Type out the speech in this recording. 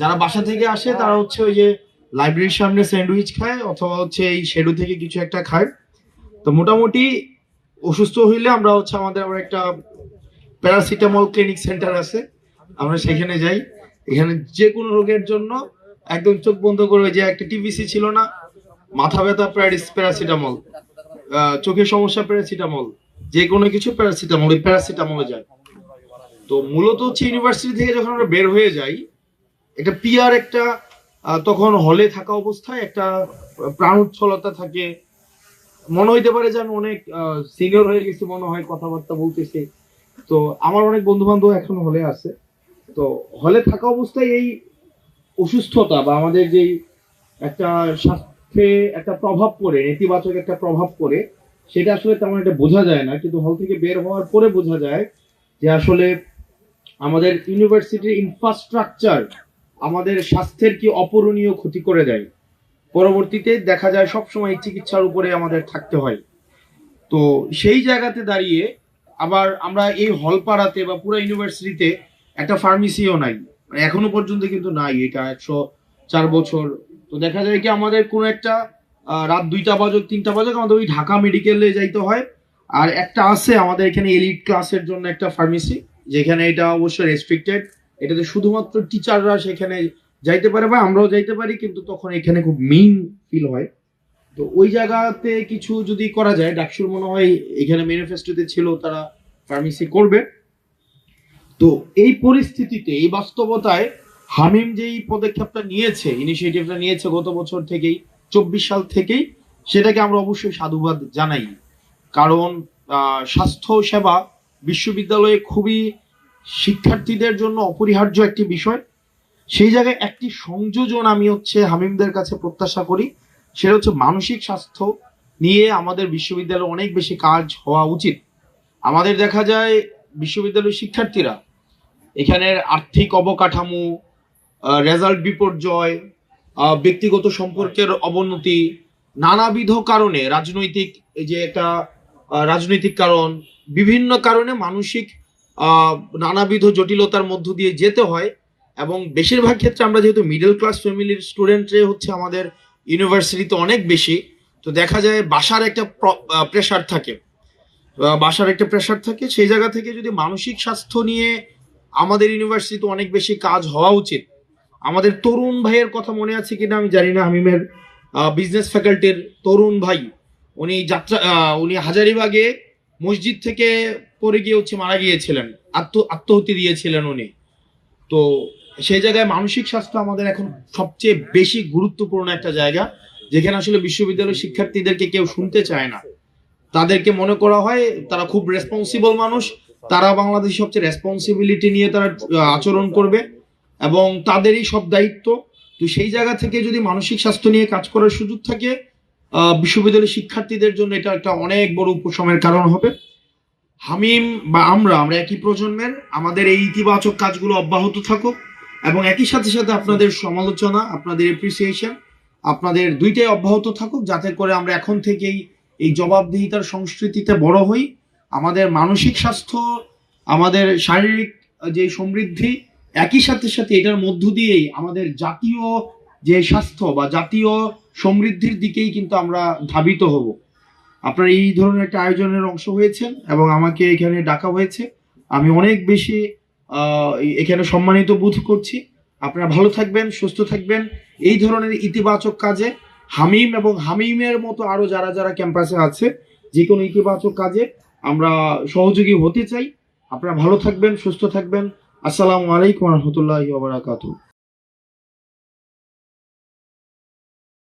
যারা বাসা থেকে আসে তারা হচ্ছে ওই যে লাইব্রেরির সামনে স্যান্ডউইচ খায় অথবা হচ্ছে এই শেডু থেকে কিছু একটা খায়। তো মোটামুটি অসুস্থ হইলে আমরা হচ্ছে আমাদের আবার একটা প্যারাসিটামল ক্লিনিক সেন্টার আছে। আমরা সেখানে যাই। এখানে যে কোনো রোগের জন্য একদম চোখ বন্ধ করে যে একটা টিভিসি ছিল না মাথা ব্যথা প্যারিস প্যারাসিটামল। চোখের সমস্যা প্যারাসিটামল। যে কোনো কিছু প্যারাসিটামল ওই প্যারাসিটামলে যায়। তো মূলত হচ্ছে ইউনিভার্সিটি থেকে যখন আমরা বের হয়ে যাই একটা পিয়ার একটা তখন হলে থাকা অবস্থায় একটা প্রাণ উচ্ছলতা থাকে। মনে হইতে পারে যে অনেক সিনিয়র হয়ে গেছি, মনে হয় কথাবার্তা বলতেছি। তো আমার অনেক বন্ধু বান্ধব এখন হলে আছে। তো হলে থাকা অবস্থায় এই অসুস্থতা বা আমাদের যেই একটা স্বাস্থ্যে একটা প্রভাব পড়ে, নেতিবাচক একটা প্রভাব পড়ে, সেটা আসলে তেমন একটা বোঝা যায় না। কিন্তু হল থেকে বের হওয়ার পরে বোঝা যায় যে আসলে আমাদের ইউনিভার্সিটির ইনফ্রাস্ট্রাকচার আমাদের স্বাস্থ্যের কি অপূরণীয় ক্ষতি করে দেয়? পরবর্তীতে দেখা যায় সবসময় চিকিৎসার উপরে আমাদের থাকতে হয়। তো সেই জায়গাতে দাঁড়িয়ে আবার আমরা এই হলপাড়াতে বা পুরো ইউনিভার্সিটিতে একটা ফার্মেসিও নাই। মানে এখনও পর্যন্ত কিন্তু নাই এটা একশো চার বছর। তো দেখা যায় কি আমাদের কোনো একটা রাত দুইটা বাজক, তিনটা বাজক, আমাদের ওই ঢাকা মেডিকেলে যাইতে হয়। আর একটা আছে আমাদের এখানে এলিট ক্লাসের জন্য একটা ফার্মেসি, যেখানে এটা অবশ্যই রেস্ট্রিক্টেড এটাতে শুধুমাত্র টিচাররা সেখানে যাইতে পারে বা আমরাও যাইতে পারি, কিন্তু তখন এখানে খুব মেইন ফিল হয়। তো ওই জায়গাতে কিছু যদি করা যায়, ডাকসুর মনে হয় এখানে ম্যানিফেস্টোতে ছিল, তারা ফার্মেসি করবে। তো এই পরিস্থিতিতে, এই বাস্তবতায় হামিম যেই পদক্ষেপটা নিয়েছে ইনিশিয়েটিভটা নিয়েছে গত বছর থেকেই, চব্বিশ সাল থেকেই, সেটাকে আমরা অবশ্যই সাধুবাদ জানাই। কারণ স্বাস্থ্য সেবা বিশ্ববিদ্যালয়ে খুবই শিক্ষার্থীদের জন্য অপরিহার্য একটি বিষয়। সেই জায়গায় একটি সংযোজন আমি হচ্ছে হামিমদের কাছে প্রত্যাশা করি। সেটা হচ্ছে মানসিক স্বাস্থ্য নিয়ে আমাদের বিশ্ববিদ্যালয়ে অনেক বেশি কাজ হওয়া উচিত। আমাদের দেখা যায় বিশ্ববিদ্যালয়ের শিক্ষার্থীরা এখানের আর্থিক অবকাঠামো রেজাল্ট বিপর্যয় ব্যক্তিগত সম্পর্কের অবনতি, নানাবিধ কারণে রাজনৈতিক এই যে একটা রাজনৈতিক কারণ, বিভিন্ন কারণে মানসিক নানাবিধ জটিলতার মধ্য দিয়ে যেতে হয় এবং বেশিরভাগ ক্ষেত্রে আমরা যেহেতু মিডল ক্লাস ফ্যামিলির স্টুডেন্টরে হচ্ছে আমাদের ইউনিভার্সিটিতে অনেক বেশি, তো দেখা যায় বাসার একটা প্রেশার থাকে। বাসার একটা প্রেশার থাকে, সেই জায়গা থেকে যদি মানসিক স্বাস্থ্য নিয়ে আমাদের ইউনিভার্সিটিতে অনেক বেশি কাজ হওয়া উচিত। আমাদের তরুণ ভাইয়ের কথা মনে আছে কিনা আমি জানি না, হামিমের বিজনেস ফ্যাকাল্টির তরুণ ভাই, উনি যাত্রা উনি হাজারিবাগে মসজিদ থেকে পড়ে গিয়ে হচ্ছে মারা গিয়েছিলেন, আত্ম আত্মহতি দিয়েছিলেন উনি। তো সেই জায়গায় মানসিক স্বাস্থ্য আমাদের এখন সবচেয়ে বেশি গুরুত্বপূর্ণ একটা জায়গা, যেখানে আসলে বিশ্ববিদ্যালয়ের শিক্ষার্থীদেরকে কেউ শুনতে চায় না। তাদেরকে মনে করা হয় তারা খুব রেসপন্সিবল মানুষ, তারা বাংলাদেশ সবচেয়ে রেসপন্সিবিলিটি নিয়ে তারা আচরণ করবে এবং তাদেরই সব দায়িত্ব। তো সেই জায়গা থেকে যদি মানসিক স্বাস্থ্য নিয়ে কাজ করার সুযোগ থাকে বিশ্ববিদ্যালয়ের শিক্ষার্থীদের জন্য এটা একটা অনেক বড় উপশমের কারণ হবে। হামিম বা আমরা আমরা একই প্রজন্মের, আমাদের এই ইতিবাচক কাজগুলো অব্যাহত থাকুক এবং একই সাথে সাথে আপনাদের সমালোচনা, আপনাদের এপ্রিসিয়েশন আপনাদের দুইটাই অব্যাহত থাকুক যাতে করে আমরা এখন থেকেই এই জবাবদিহিতার সংস্কৃতিতে বড় হই। আমাদের মানসিক স্বাস্থ্য, আমাদের শারীরিক যে সমৃদ্ধি, একই সাথে সাথে এটার মধ্য দিয়েই আমাদের জাতীয় যে স্বাস্থ্য বা জাতীয় সমৃদ্ধির দিকেই কিন্তু আমরা ধাবিত হব। আপনারা এই ধরনের একটা আয়োজনের অংশ হয়েছেন এবং আমাকে এখানে ডাকা হয়েছে। আমি অনেক বেশি এখানে সম্মানিত বোধ করছি। আপনারা ভালো থাকবেন, সুস্থ থাকবেন। এই ধরনের ইতিবাচক কাজে হামিম এবং হামিমের মতো আরও যারা যারা ক্যাম্পাসে আছে, যে কোনো ইতিবাচক কাজে আমরা সহযোগী হতে চাই। আপনারা ভালো থাকবেন, সুস্থ থাকবেন। আসসালামু আলাইকুম রহমতুল্লাহ বারাকাতুহ।